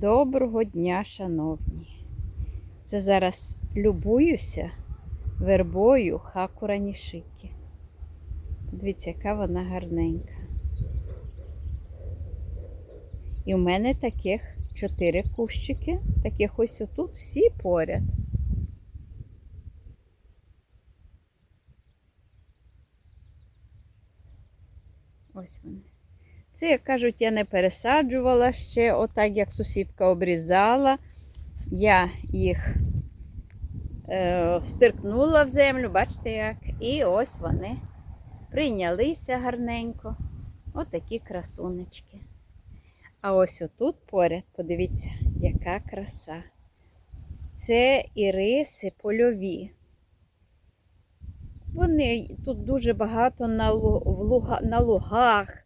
Доброго дня, шановні. Це зараз любуюся вербою хакура нішики. Дивіться, яка вона гарненька. І в мене таких чотири кущики, таких ось отут всі поряд. Ось вони. Це, як кажуть, я не пересаджувала ще, отак як сусідка обрізала. Я їх е, стиркнула в землю, бачите як? І ось вони прийнялися гарненько. Отакі красунечки. А ось отут поряд, подивіться, яка краса. Це іриси польові. Вони тут дуже багато на, лу- луга, на лугах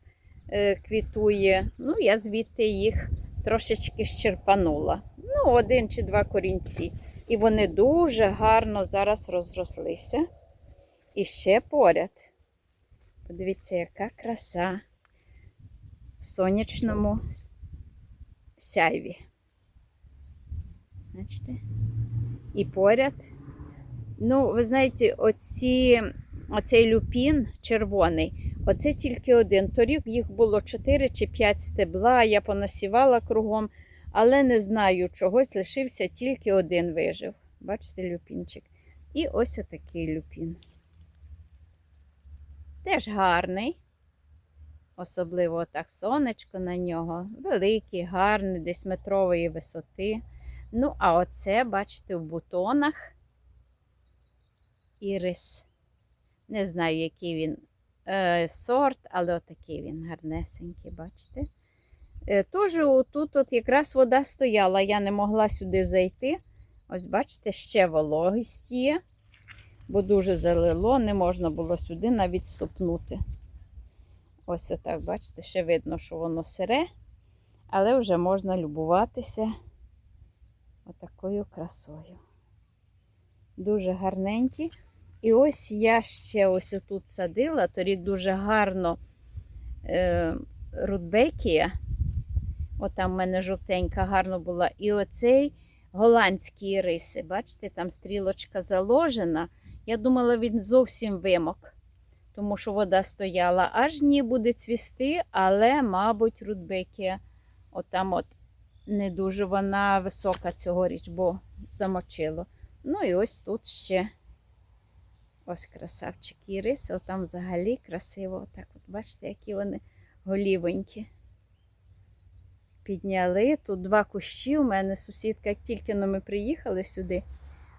квітує. Ну, я звідти їх трошечки щерпанула. Ну, один чи два корінці. І вони дуже гарно зараз розрослися. І ще поряд. Подивіться, яка краса в сонячному сяйві. Бачите? І поряд. Ну, ви знаєте, оці, оцей люпін червоний, оце тільки один. Торік їх було 4 чи 5 стебла, я понасівала кругом, але не знаю, чогось лишився тільки один вижив. Бачите, люпінчик. І ось отакий люпін. Теж гарний. Особливо так сонечко на нього. Великий, гарний, десь метрової висоти. Ну, а оце, бачите, в бутонах ірис. Не знаю, який він сорт, але отакий він гарнесенький, бачите? Е, Тож тут от якраз вода стояла, я не могла сюди зайти. Ось, бачите, ще вологість є, бо дуже залило, не можна було сюди навіть ступнути. Ось отак, бачите, ще видно, що воно сире, але вже можна любуватися отакою красою. Дуже гарненькі. І ось я ще ось отут садила, торік дуже гарно е, рудбекія. Отам в мене жовтенька гарно була. І оцей голландський риси. Бачите, там стрілочка заложена. Я думала, він зовсім вимок, тому що вода стояла. Аж ні буде цвісти, але, мабуть, рудбекія. Отам от не дуже вона висока цьогоріч, бо замочило. Ну і ось тут ще ось красавчик ірис. Отам взагалі красиво. Отак от бачите, які вони голівенькі. Підняли. Тут два кущі. У мене сусідка, як тільки ми приїхали сюди,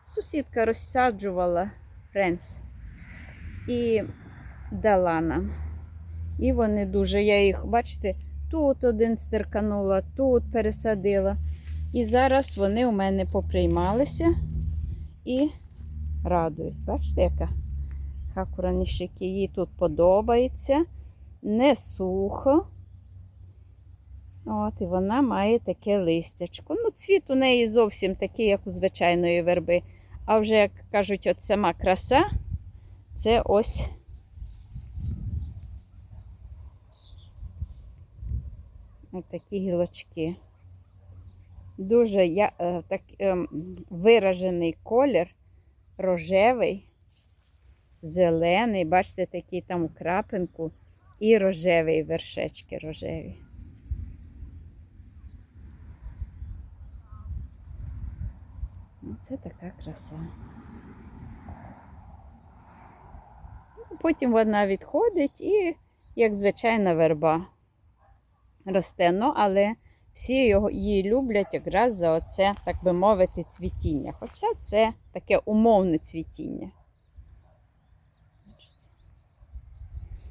сусідка розсаджувала френс і дала нам. І вони дуже, я їх, бачите, тут один стирканула, тут пересадила. І зараз вони у мене поприймалися і радують. Бачите, яка хакура нішики. Їй тут подобається, не сухо. От, і вона має таке листячко. Ну, цвіт у неї зовсім такий, як у звичайної верби. А вже, як кажуть, от сама краса, це ось. Ось такі гілочки. Дуже я, е, так, е, виражений колір, рожевий, зелений, бачите, такий там у крапинку, і рожевий вершечки рожеві. Це така краса. Ну, Потім вона відходить і, як звичайна верба, росте. Ну, але всі його, її люблять якраз за оце, так би мовити, цвітіння. Хоча це таке умовне цвітіння.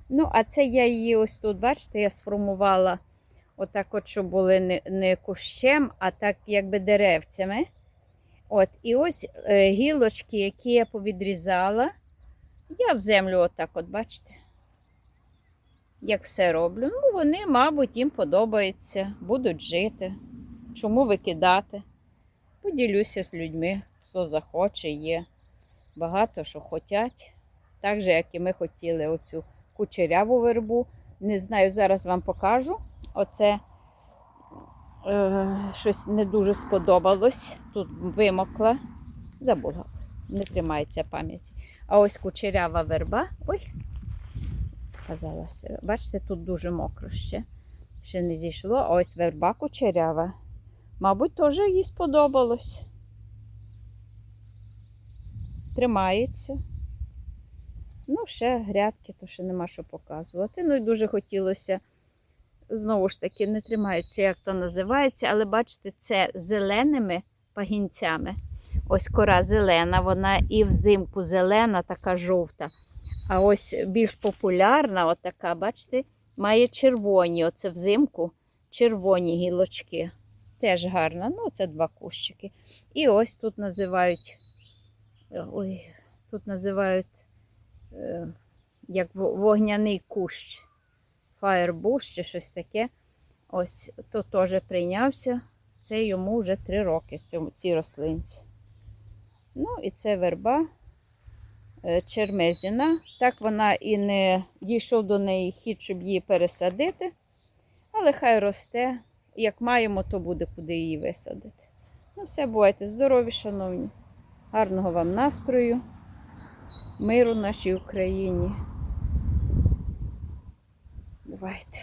Ну, а це я її ось тут, бачите, я сформувала отак, от, щоб були не, не кущем, а так, якби деревцями. От, і ось е, гілочки, які я повідрізала, я в землю отак, от, бачите, як все роблю. Ну, вони, мабуть, їм подобається, будуть жити. Чому викидати? Поділюся з людьми, хто захоче, є. Багато що хочуть. Так же, як і ми хотіли оцю кучеряву вербу. Не знаю, зараз вам покажу. Оце е, щось не дуже сподобалось. Тут вимокла. Забула, не тримається пам'ять. А ось кучерява верба. Ой, казалася. Бачите, тут дуже мокро ще. Ще не зійшло. Ось верба кучерява. Мабуть, теж їй сподобалось. Тримається. Ну, ще грядки, то ще нема що показувати. Ну і дуже хотілося, знову ж таки, не тримається, як то називається, але бачите, це зеленими пагінцями. Ось кора зелена, вона і взимку зелена, така жовта. А ось більш популярна, отака, бачите, має червоні. Оце взимку червоні гілочки. Теж гарна. Ну, це два кущики. І ось тут називають. Ой, тут називають е, як вогняний кущ. Фаєрбуш чи щось таке. Ось то теж прийнявся. Це йому вже три роки, цій рослинці. Ну, і це верба чермезіна. Так вона і не дійшов до неї хід, щоб її пересадити. Але хай росте. Як маємо, то буде куди її висадити. Ну, все, бувайте здорові, шановні. Гарного вам настрою, миру нашій Україні. Бувайте.